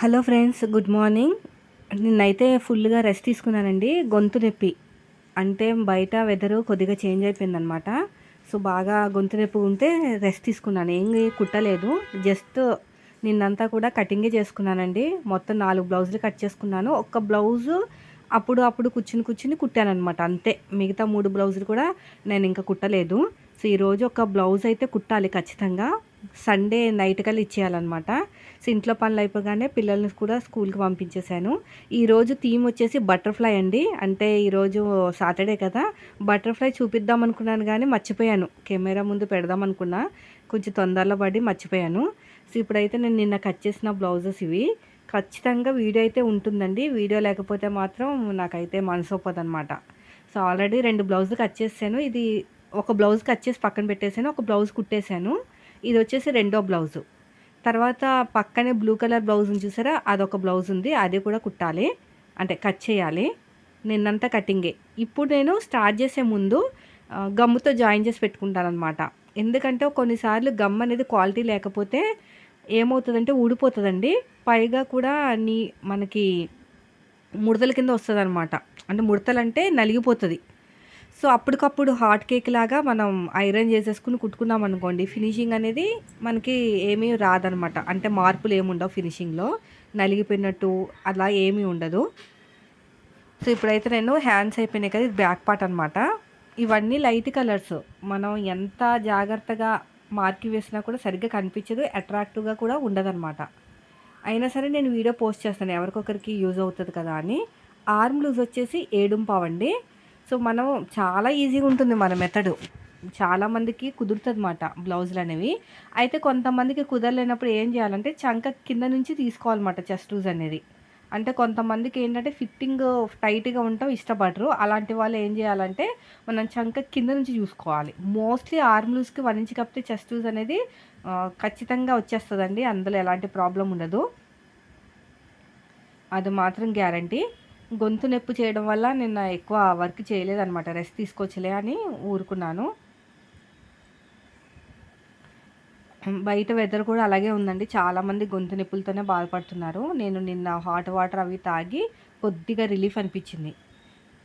Hello friends good morning. నిన్నైతే ఫుల్గా rest తీసుకున్నానండి గొంతు నొప్పి. అంటే బయట వెదరు కొద్దిగా చేంజ్ అయిపోయిందనమాట సో బాగా గొంతు నొప్పి ఉంటే రెస్ట్ తీసుకున్నాను. ఏం కుట్టలేదు. జస్ట్ నిన్నంతా కూడా కటింగే చేసుకున్నానండి. మొత్తం నాలుగు బ్లౌజులు కట్ చేసుకున్నాను. ఒక్క బ్లౌజు అప్పుడు అప్పుడు కూర్చుని కూర్చుని కుట్టాను అనమాట అంతే. మిగతా మూడు బ్లౌజులు కూడా నేను ఇంకా కుట్టలేదు. సో ఈరోజు ఒక బ్లౌజ్ అయితే కుట్టాలి ఖచ్చితంగా. సండే నైట్ కల్లా ఇచ్చేయాలన్నమాట. సో ఇంట్లో పనులు అయిపోగానే పిల్లల్ని కూడా స్కూల్కి పంపించేశాను. ఈరోజు థీమ్ వచ్చేసి బటర్ఫ్లై అండి. అంటే ఈరోజు సాటర్డే కదా. బటర్ఫ్లై చూపిద్దాం అనుకున్నాను కానీ మర్చిపోయాను. కెమెరా ముందు పెడదాం అనుకున్నా. కొంచెం తొందరలో పడి మర్చిపోయాను. సో ఇప్పుడైతే నేను నిన్న కట్ చేసిన బ్లౌజెస్ ఇవి. ఖచ్చితంగా వీడియో అయితే ఉంటుందండి. వీడియో లేకపోతే మాత్రం నాకైతే మనసు ఒప్పదు అనమాట సో ఆల్రెడీ రెండు బ్లౌజ్ కట్ చేసాను ఇది ఒక బ్లౌజ్ కట్ చేసి పక్కన పెట్టేసాను. ఒక బ్లౌజ్ కుట్టేశాను ఇది వచ్చేసి రెండో బ్లౌజు. తర్వాత పక్కనే బ్లూ కలర్ బ్లౌజ్ చూసారా? అదొక బ్లౌజ్ ఉంది అది కూడా కుట్టాలి. అంటే కట్ చేయాలి. నిన్నంతా కటింగే. ఇప్పుడు నేను స్టార్ట్ చేసే ముందు గమ్ముతో జాయిన్ చేసి పెట్టుకుంటాను అనమాట ఎందుకంటే కొన్నిసార్లు గమ్ అనేది క్వాలిటీ లేకపోతే ఏమవుతుందంటే ఊడిపోతుందండి. పైగా కూడా నీ మనకి ముడతల కింద వస్తుంది అనమాట అంటే ముడతలు అంటే నలిగిపోతుంది. సో అప్పటికప్పుడు హాట్ కేక్ లాగా మనం ఐరన్ చేసేసుకుని కుట్టుకున్నాం అనుకోండి ఫినిషింగ్ అనేది మనకి ఏమీ రాదనమాట. అంటే మార్పులు ఏమి ఉండవు ఫినిషింగ్లో. నలిగిపోయినట్టు అలా ఏమీ ఉండదు. సో ఇప్పుడైతే నేను హ్యాండ్స్ అయిపోయినాయి కదా ఇది బ్యాక్ పార్ట్ అనమాట ఇవన్నీ లైట్ కలర్స్. మనం ఎంత జాగ్రత్తగా మార్కి వేసినా కూడా సరిగ్గా కనిపించదు అట్రాక్టివ్గా కూడా ఉండదన్నమాట అయినా సరే నేను వీడియో పోస్ట్ చేస్తాను ఎవరికొకరికి యూజ్ అవుతుంది కదా అని. ఆర్మ్ లూజ్ వచ్చేసి ఏడుంపావండి. సో మనం చాలా ఈజీగా ఉంటుంది మన మెథడు చాలామందికి కుదురుతుంది అన్నమాట బ్లౌజులు అనేవి అయితే కొంతమందికి కుదరలేనప్పుడు ఏం చేయాలంటే చంక కింద నుంచి తీసుకోవాలన్నమాట చెస్ట్ లూజ్ అనేది అంటే కొంతమందికి ఏంటంటే ఫిట్టింగ్ టైట్గా ఉండటం ఇష్టపడరు. అలాంటి వాళ్ళు ఏం చేయాలంటే మనం చంక కింద నుంచి చూసుకోవాలి. మోస్ట్లీ ఆర్మ్ లూజ్కి వన్ ఇంచ్ కప్పితే చెస్ట్ లూజ్ అనేది ఖచ్చితంగా వచ్చేస్తుందండి. అందులో ఎలాంటి ప్రాబ్లం ఉండదు. అది మాత్రం గ్యారంటీ గొంతు నొప్పి చేయడం వల్ల నిన్న ఎక్కువ వర్క్ చేయలేదన్నమాట. రెస్ట్ తీసుకోవచ్చలే అని ఊరుకున్నాను. బయట వెదర్ కూడా అలాగే ఉందండి. చాలామంది గొంతు నొప్పులతోనే బాధపడుతున్నారు. నేను నిన్న హాట్ వాటర్ అవి తాగి కొద్దిగా రిలీఫ్ అనిపించింది.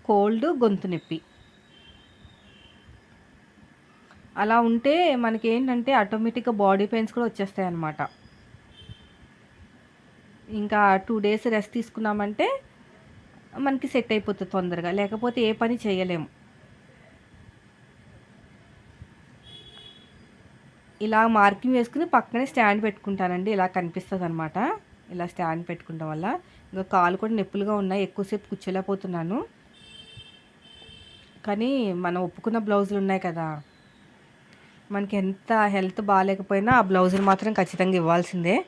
కోల్డ్ గొంతు నొప్పి. అలా ఉంటే మనకి ఏంటంటే ఆటోమేటిక్గా బాడీ పెయిన్స్ కూడా వచ్చేస్తాయి అన్నమాట ఇంకా టూ డేస్ రెస్ట్ తీసుకున్నామంటే మనకి సెట్ అయిపోతుంది తొందరగా. లేకపోతే ఏ పని చేయలేము. ఇలా మార్కింగ్ వేసుకుని పక్కనే స్టాండ్ పెట్టుకుంటానండి. ఇలా కనిపిస్తుంది అనమాట ఇలా స్టాండ్ పెట్టుకుంటాం వల్ల ఇంకా కాలు కూడా నొప్పులుగా ఉన్నాయి. ఎక్కువసేపు కూర్చోలేకపోతున్నాను. కానీ మనం ఒప్పుకున్న బ్లౌజులు ఉన్నాయి కదా. మనకి ఎంత హెల్త్ బాగాలేకపోయినా ఆ బ్లౌజులు మాత్రం ఖచ్చితంగా ఇవ్వాల్సిందే.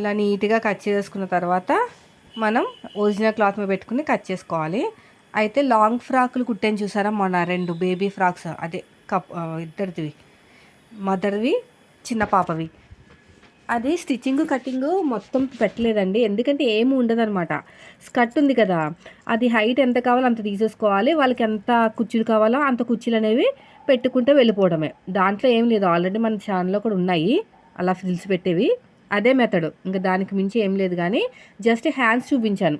ఇలా నీట్గా కట్ చేసుకున్న తర్వాత మనం ఒరిజినల్ క్లాత్ మీద పెట్టుకుని కట్ చేసుకోవాలి. అయితే లాంగ్ ఫ్రాకులు కుట్టాను చూసారా మొన్న రెండు బేబీ ఫ్రాక్స్ అదే కప్ ఇద్దరిది. మదర్వి చిన్న పాపవి. అది స్టిచ్చింగ్ కటింగ్ మొత్తం పెట్టలేదండి. ఎందుకంటే ఏమి ఉండదనమాట స్కర్ట్ ఉంది కదా అది హైట్ ఎంత కావాలో అంత తీసేసుకోవాలి. వాళ్ళకి ఎంత కుర్చీలు కావాలో అంత కుర్చీలు అనేవి పెట్టుకుంటే వెళ్ళిపోవడమే. దాంట్లో ఏం లేదు. ఆల్రెడీ మన ఛానల్లో కూడా ఉన్నాయి. అలా ఫ్రిల్స్ పెట్టేవి. అదే మెథడ్ ఇంకా దానికి మించి ఏం లేదు కానీ జస్ట్ హ్యాండ్స్ చూపించాను.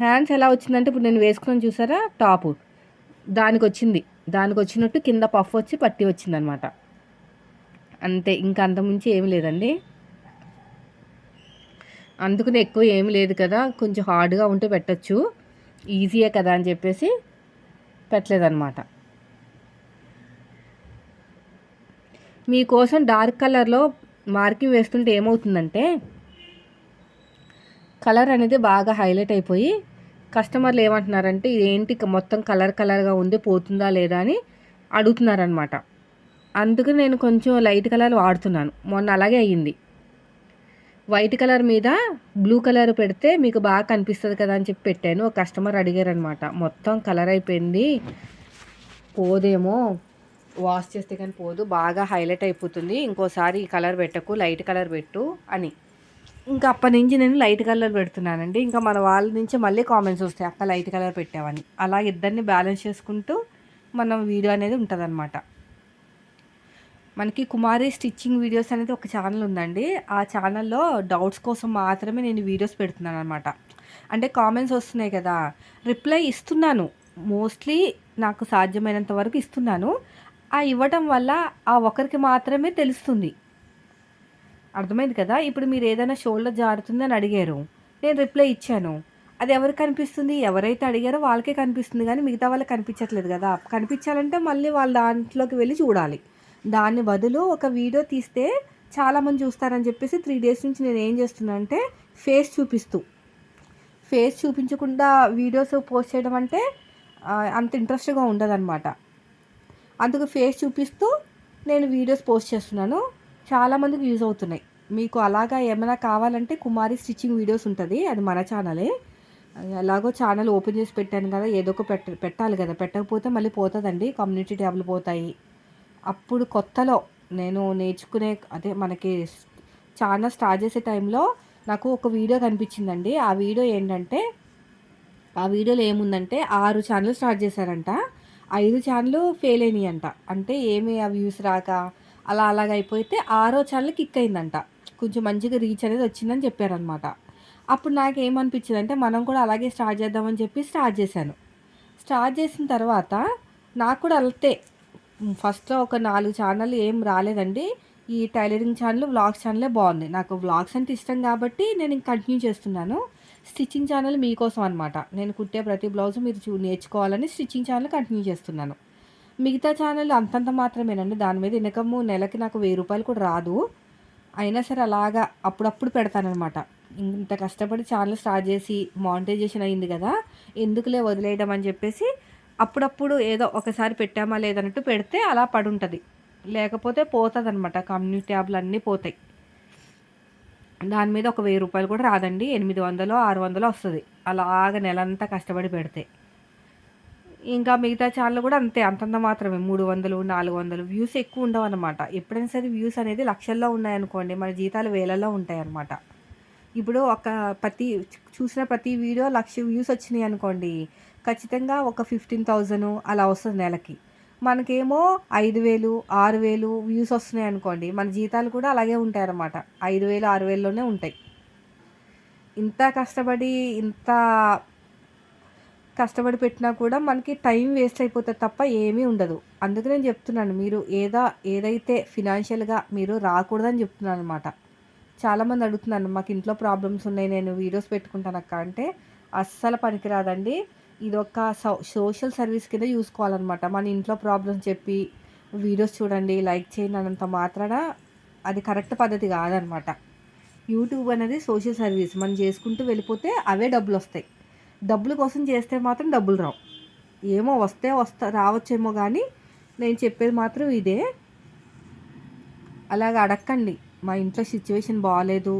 హ్యాండ్స్ ఎలా వచ్చిందంటే ఇప్పుడు నేను వేసుకున్నాను చూసారా? టాపు దానికి వచ్చింది. దానికి వచ్చినట్టు కింద పఫ్ వచ్చి పట్టి వచ్చిందనమాట. అంతే. ఇంకా అంతకుమించి ఏం లేదండి. అందుకని ఎక్కువ ఏం లేదు కదా. కొంచెం హార్డ్గా ఉంటే పెట్టచ్చు. ఈజీయే కదా అని చెప్పేసి పెట్టలేదన్నమాట మీకోసం డార్క్ కలర్లో మార్కింగ్ వేస్తుంటే ఏమవుతుందంటే కలర్ అనేది బాగా హైలైట్ అయిపోయి కస్టమర్లు ఏమంటున్నారంటే ఏంటి మొత్తం కలర్ కలర్గా ఉంది పోతుందా లేదా? అని అడుగుతున్నారనమాట అందుకు నేను కొంచెం లైట్ కలర్ వాడుతున్నాను. మొన్న అలాగే అయ్యింది. వైట్ కలర్ మీద బ్లూ కలర్ పెడితే మీకు బాగా కనిపిస్తుంది కదా అని చెప్పి పెట్టాను. ఒక కస్టమర్ అడిగారనమాట మొత్తం కలర్ అయిపోయింది పోదేమో వాష్ చేస్తే కానీ పోదు బాగా హైలైట్ అయిపోతుంది. ఇంకోసారి ఈ కలర్ పెట్టకు లైట్ కలర్ పెట్టు అని. ఇంకా అప్పటి నుంచి నేను లైట్ కలర్ పెడుతున్నానండి. ఇంకా మన వాళ్ళ నుంచి మళ్ళీ కామెంట్స్ వస్తాయి అక్క లైట్ కలర్ పెట్టావని. అలా ఇద్దరిని బ్యాలెన్స్ చేసుకుంటూ మనం వీడియో అనేది ఉంటుందన్నమాట. మనకి కుమారి స్టిచ్చింగ్ వీడియోస్ అనేది ఒక ఛానల్ ఉందండి. ఆ ఛానల్లో డౌట్స్ కోసం మాత్రమే నేను వీడియోస్ పెడుతున్నాను అనమాట అంటే కామెంట్స్ వస్తున్నాయి కదా రిప్లై ఇస్తున్నాను. మోస్ట్లీ నాకు సాధ్యమైనంత వరకు ఇస్తున్నాను. ఆ ఇవ్వటం వల్ల ఆ ఒకరికి మాత్రమే తెలుస్తుంది. అర్థమైంది కదా? ఇప్పుడు మీరు ఏదైనా షోల్డర్ జారుతుందని అడిగారు. నేను రిప్లై ఇచ్చాను. అది ఎవరికి కనిపిస్తుంది? ఎవరైతే అడిగారో వాళ్ళకే కనిపిస్తుంది కానీ మిగతా వాళ్ళకి కనిపించట్లేదు కదా? కనిపించాలంటే మళ్ళీ వాళ్ళ దాంట్లోకి వెళ్ళి చూడాలి. దాన్ని బదులు ఒక వీడియో తీస్తే చాలామంది చూస్తారని చెప్పేసి త్రీ డేస్ నుంచి నేను ఏం చేస్తున్నా అంటే ఫేస్ చూపిస్తూ. ఫేస్ చూపించకుండా వీడియోస్ పోస్ట్ చేయడం అంటే అంత ఇంట్రెస్ట్గా ఉండదన్నమాట. అందుకు ఫేస్ చూపిస్తూ నేను వీడియోస్ పోస్ట్ చేస్తున్నాను. చాలామందికి యూజ్ అవుతున్నాయి. మీకు అలాగా ఏమైనా కావాలంటే కుమారి స్టిచ్చింగ్ వీడియోస్ ఉంటుంది. అది మన ఛానలే ఎలాగో ఛానల్ ఓపెన్ చేసి పెట్టాను కదా ఏదో ఒక పెట్ట పెట్టాలి కదా. పెట్టకపోతే మళ్ళీ పోతుందండి. కమ్యూనిటీ ట్యాబ్లు పోతాయి. అప్పుడు కొత్తలో నేను నేర్చుకునే అదే మనకి ఛానల్ స్టార్ట్ చేసే టైంలో నాకు ఒక వీడియో కనిపించిందండి. ఆ వీడియో ఏంటంటే ఆ వీడియోలో ఏముందంటే ఆరు ఛానల్ స్టార్ట్ చేశారంట. ఐదు ఛానల్ ఫెయిల్ అయినాయి అంట అంటే ఏమి ఆ వ్యూస్ రాక? అలా అలాగ అయిపోతే ఆరో ఛానల్ కిక్ అయిందంట. కొంచెం మంచిగా రీచ్ అనేది వచ్చిందని చెప్పారనమాట అప్పుడు నాకు ఏమనిపించింది అంటే మనం కూడా అలాగే స్టార్ట్ చేద్దామని చెప్పి స్టార్ట్ చేశాను. స్టార్ట్ చేసిన తర్వాత నాకు కూడా వెళ్తే ఫస్ట్లో ఒక నాలుగు ఛానల్ ఏం రాలేదండి. ఈ టైలరింగ్ ఛానల్ వ్లాగ్స్ ఛానలే బాగుంది. నాకు వ్లాగ్స్ అంటే ఇష్టం కాబట్టి నేను ఇంక కంటిన్యూ చేస్తున్నాను. స్టిచ్చింగ్ ఛానల్ మీకోసం అనమాట నేను కుట్టే ప్రతి బ్లౌజ్ మీరు చూ నేర్చుకోవాలని స్టిచ్చింగ్ ఛానల్ కంటిన్యూ చేస్తున్నాను. మిగతా ఛానల్ అంతంత మాత్రమేనండి. దాని మీద ఇన్కమ్ నెలకి నాకు వెయ్యి రూపాయలు కూడా రాదు. అయినా సరే అలాగా అప్పుడప్పుడు పెడతానమాట ఇంత కష్టపడి ఛానల్ స్టార్ట్ చేసి మానిటైజేషన్ అయింది కదా ఎందుకులే వదిలేయడం అని చెప్పేసి అప్పుడప్పుడు ఏదో ఒకసారి పెట్టామా లేదన్నట్టు పెడితే అలా పడుంటుంది. లేకపోతే పోతుంది అనమాట కమ్యూనిటీ ట్యాబ్లు అన్నీ పోతాయి. దాని మీద ఒక వెయ్యి రూపాయలు కూడా రాదండి. ఎనిమిది వందలు ఆరు వందలు వస్తుంది. అలాగ నెలంతా కష్టపడి పెడితే. ఇంకా మిగతా ఛానల్ కూడా అంతే. అంతంత మాత్రమే. మూడు వందలు నాలుగు వందలు వ్యూస్ ఎక్కువ ఉండవు అనమాట ఎప్పుడైనా సరే వ్యూస్ అనేది లక్షల్లో ఉన్నాయనుకోండి. మన జీతాలు వేలల్లో ఉంటాయి అనమాట ఇప్పుడు ఒక ప్రతి చూసిన ప్రతి వీడియో లక్ష వ్యూస్ వచ్చినాయి అనుకోండి ఖచ్చితంగా ఒక ఫిఫ్టీన్ థౌజండ్ అలా వస్తుంది నెలకి. మనకేమో ఐదు వేలు ఆరు వేలు వ్యూస్ వస్తున్నాయి అనుకోండి మన జీతాలు కూడా అలాగే ఉంటాయి అన్నమాట ఐదు వేలు ఆరు వేలలోనే ఉంటాయి. ఇంత కష్టపడి ఇంత కష్టపడి పెట్టినా కూడా మనకి టైం వేస్ట్ అయిపోతుంది తప్ప ఏమీ ఉండదు. అందుకే నేను చెప్తున్నాను మీరు ఏదా ఏదైతే ఫినాన్షియల్గా మీరు రాకూడదని చెప్తున్నాను అనమాట చాలామంది అడుగుతున్నాను మాకు ఇంట్లో ప్రాబ్లమ్స్ ఉన్నాయి నేను వీడియోస్ పెట్టుకుంటాను అక్క అంటే అస్సలు పనికిరాదండి. ఇది ఒక సోషల్ సర్వీస్ కింద చూసుకోవాలన్నమాట మన ఇంట్లో ప్రాబ్లమ్స్ చెప్పి వీడియోస్ చూడండి లైక్ చేయండి అన్నంత మాత్రాన అది కరెక్ట్ పద్ధతి కాదనమాట యూట్యూబ్ అనేది సోషల్ సర్వీస్. మనం చేసుకుంటూ వెళ్ళిపోతే అవే డబ్బులు వస్తాయి డబ్బుల కోసం చేస్తే మాత్రం డబ్బులు రావు. ఏమో వస్తే వస్తా రావచ్చేమో కానీ నేను చెప్పేది మాత్రం ఇదే. అలాగ అడక్కండి. మా ఇంట్లో సిచ్యువేషన్ బాగాలేదు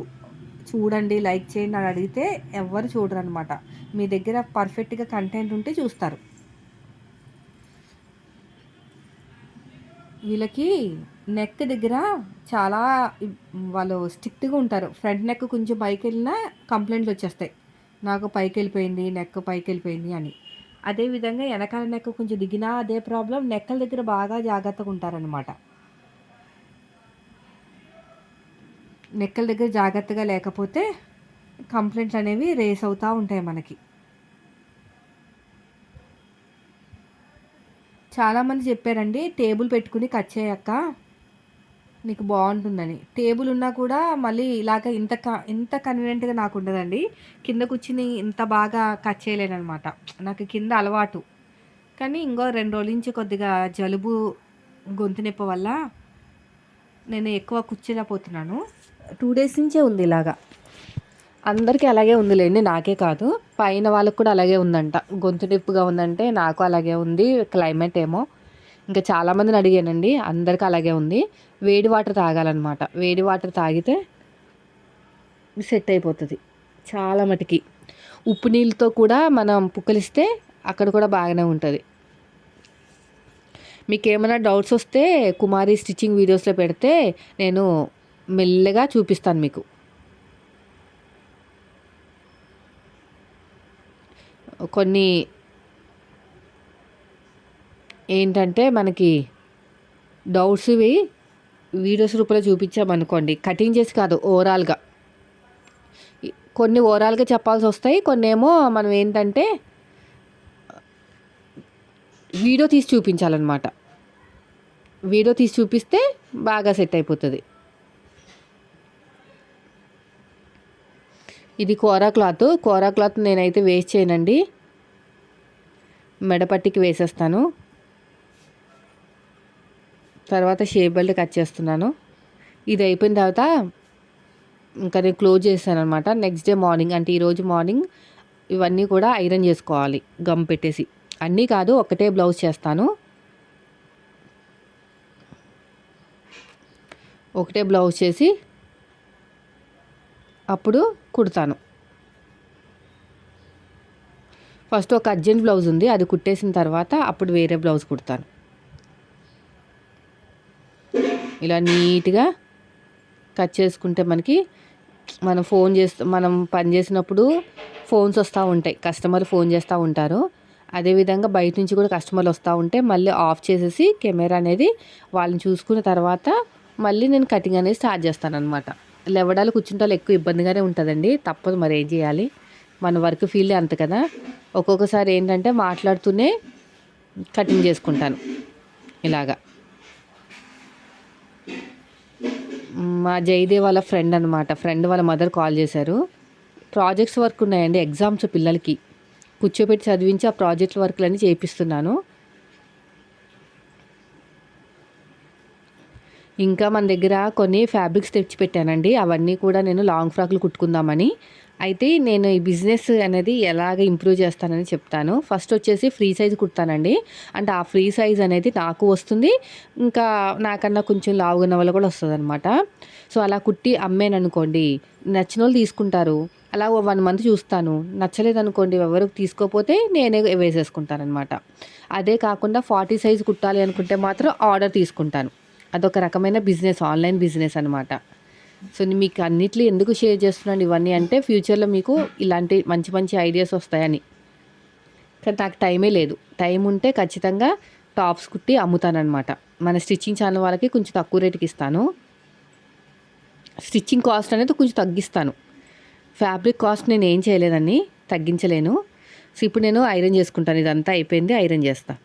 చూడండి లైక్ చేయండి అని అడిగితే ఎవ్వరు చూడరు అనమాట మీ దగ్గర పర్ఫెక్ట్గా కంటెంట్ ఉంటే చూస్తారు. వీళ్ళకి నెక్ దగ్గర చాలా వాళ్ళు స్ట్రిక్ట్గా ఉంటారు. ఫ్రంట్ నెక్ కొంచెం పైకి వెళ్ళినా కంప్లైంట్లు వచ్చేస్తాయి. నాకు పైకి వెళ్ళిపోయింది నెక్ పైకి వెళ్ళిపోయింది అని అదేవిధంగా వెనకాల నెక్ కొంచెం దిగినా అదే ప్రాబ్లం నెక్కల దగ్గర బాగా జాగ్రత్తగా ఉంటారనమాట నెక్కల దగ్గర జాగ్రత్తగా లేకపోతే కంప్లైంట్స్ అనేవి రేస్ అవుతూ ఉంటాయి మనకి. చాలామంది చెప్పారండి టేబుల్ పెట్టుకుని కట్ చేయక్క నీకు బాగుంటుందని. టేబుల్ ఉన్నా కూడా మళ్ళీ ఇలాగ ఇంత క ఇంత కన్వీనియంట్గా నాకు ఉండదండి. కింద కూర్చుని ఇంత బాగా కట్ చేయలేననమాట నాకు కింద అలవాటు. కానీ ఇంకో రెండు రోజుల నుంచి కొద్దిగా జలుబు గొంతు నొప్పి వల్ల నేను ఎక్కువ కూర్చోలేకపోతున్నాను టూ డేస్ నుంచే ఉంది ఇలాగా. అందరికీ అలాగే ఉందిలేండి నాకే కాదు. పైన వాళ్ళకి కూడా అలాగే ఉందంట. గొంతు నొప్పిగా ఉందంటే నాకు అలాగే ఉంది క్లైమేట్ ఏమో. ఇంకా చాలామందిని అడిగానండి అందరికీ అలాగే ఉంది. వేడి వాటర్ తాగాలన్నమాట. వేడి వాటర్ తాగితే సెట్ అయిపోతుంది చాలా మటుకి. ఉప్పు నీళ్ళతో కూడా మనం పుక్కలిస్తే అక్కడ కూడా బాగానే ఉంటుంది. మీకు ఏమైనా డౌట్స్ వస్తే కుమారి స్టిచ్చింగ్ వీడియోస్లో పెడితే నేను మెల్లగా చూపిస్తాను మీకు. కొన్ని ఏంటంటే మనకి డౌట్స్ ఇవి వీడియోస్ రూపంలో చూపించామనుకోండి. కటింగ్ చేసి కాదు ఓవరాల్గా. కొన్ని ఓవరాల్గా చెప్పాల్సి వస్తాయి కొన్ని ఏమో మనం ఏంటంటే వీడియో తీసి చూపించాలన్నమాట. వీడియో తీసి చూపిస్తే బాగా సెట్ అయిపోతుంది. ఇది కోరా క్లాత్. కోరా క్లాత్ నేనైతే వేస్ట్ చేయనండి. మెడపట్టికి వేసేస్తాను. తర్వాత షేప్ బెల్ట్ కట్ చేస్తున్నాను. ఇది అయిపోయిన తర్వాత ఇంకా నేను క్లోజ్ చేస్తాను అనమాట నెక్స్ట్ డే మార్నింగ్ అంటే ఈరోజు మార్నింగ్ ఇవన్నీ కూడా ఐరన్ చేసుకోవాలి. గమ్ పెట్టేసి. అన్నీ కాదు ఒకటే బ్లౌజ్ చేస్తాను. ఒకటే బ్లౌజ్ చేసి అప్పుడు కుడతాను. ఫస్ట్ ఒక అర్జెంట్ బ్లౌజ్ ఉంది అది కుట్టేసిన తర్వాత అప్పుడు వేరే బ్లౌజ్ కుడతాను. ఇలా నీట్గా కట్ చేసుకుంటే మనకి మనం ఫోన్ చేస్తూ మనం పని చేసినప్పుడు ఫోన్స్ వస్తూ ఉంటాయి కస్టమర్ ఫోన్ చేస్తూ ఉంటారు. అదేవిధంగా బయట నుంచి కూడా కస్టమర్లు వస్తూ ఉంటే మళ్ళీ ఆఫ్ చేసేసి కెమెరా అనేది వాళ్ళని చూసుకున్న తర్వాత మళ్ళీ నేను కటింగ్ అనేది స్టార్ట్ చేస్తాను అనమాట లేవడాలు కూర్చుంటాలు ఎక్కువ ఇబ్బందిగానే ఉంటుందండి. తప్పదు మరి ఏం చేయాలి? మన వర్క్ ఫీల్డ్ అంత కదా. ఒక్కొక్కసారి ఏంటంటే మాట్లాడుతూనే కటింగ్ చేసుకుంటాను. ఇలాగా. మా జయదేవ్ వాళ్ళ ఫ్రెండ్ అనమాట ఫ్రెండ్ వాళ్ళ మదర్ కాల్ చేశారు. ప్రాజెక్ట్స్ వర్క్ ఉన్నాయండి. ఎగ్జామ్స్ పిల్లలకి. కూర్చోబెట్టి చదివించి ఆ ప్రాజెక్ట్ వర్క్లన్నీ చేపిస్తున్నాను. ఇంకా మన దగ్గర కొన్ని ఫ్యాబ్రిక్స్ తెచ్చిపెట్టానండి. అవన్నీ కూడా నేను లాంగ్ ఫ్రాక్లు కుట్టుకుందామని. అయితే నేను ఈ బిజినెస్ అనేది ఎలాగ ఇంప్రూవ్ చేస్తానని చెప్తాను. ఫస్ట్ వచ్చేసి ఫ్రీ సైజ్ కుడతానండి. అంటే ఆ ఫ్రీ సైజ్ అనేది నాకు వస్తుంది. ఇంకా నాకన్నా కొంచెం లావుగున్న వాళ్ళు కూడా వస్తుంది అనమాట సో అలా కుట్టి అమ్మేననుకోండి నచ్చిన వాళ్ళు తీసుకుంటారు. అలా వన్ మంత్ చూస్తాను. నచ్చలేదు అనుకోండి ఎవరు తీసుకోపోతే నేనే వేసేసుకుంటాను అనమాట అదే కాకుండా ఫార్టీ సైజ్ కుట్టాలి అనుకుంటే మాత్రం ఆర్డర్ తీసుకుంటాను. అదొక రకమైన బిజినెస్ ఆన్లైన్ బిజినెస్ అనమాట సో మీకు అన్నిట్లో ఎందుకు షేర్ చేస్తున్నాను ఇవన్నీ అంటే ఫ్యూచర్లో మీకు ఇలాంటి మంచి మంచి ఐడియాస్ వస్తాయని. కానీ నాకు టైమే లేదు. టైం ఉంటే ఖచ్చితంగా టాప్స్ కుట్టి అమ్ముతానమాట మన స్టిచ్చింగ్ ఛానల్ వాళ్ళకి కొంచెం తక్కువ రేటుకి ఇస్తాను. స్టిచ్చింగ్ కాస్ట్ అనేది కొంచెం తగ్గిస్తాను. ఫ్యాబ్రిక్ కాస్ట్ నేను ఏం చేయలేదని తగ్గించలేను. సో ఇప్పుడు నేను ఐరన్ చేసుకుంటాను. ఇదంతా అయిపోయింది ఐరన్ చేస్తాను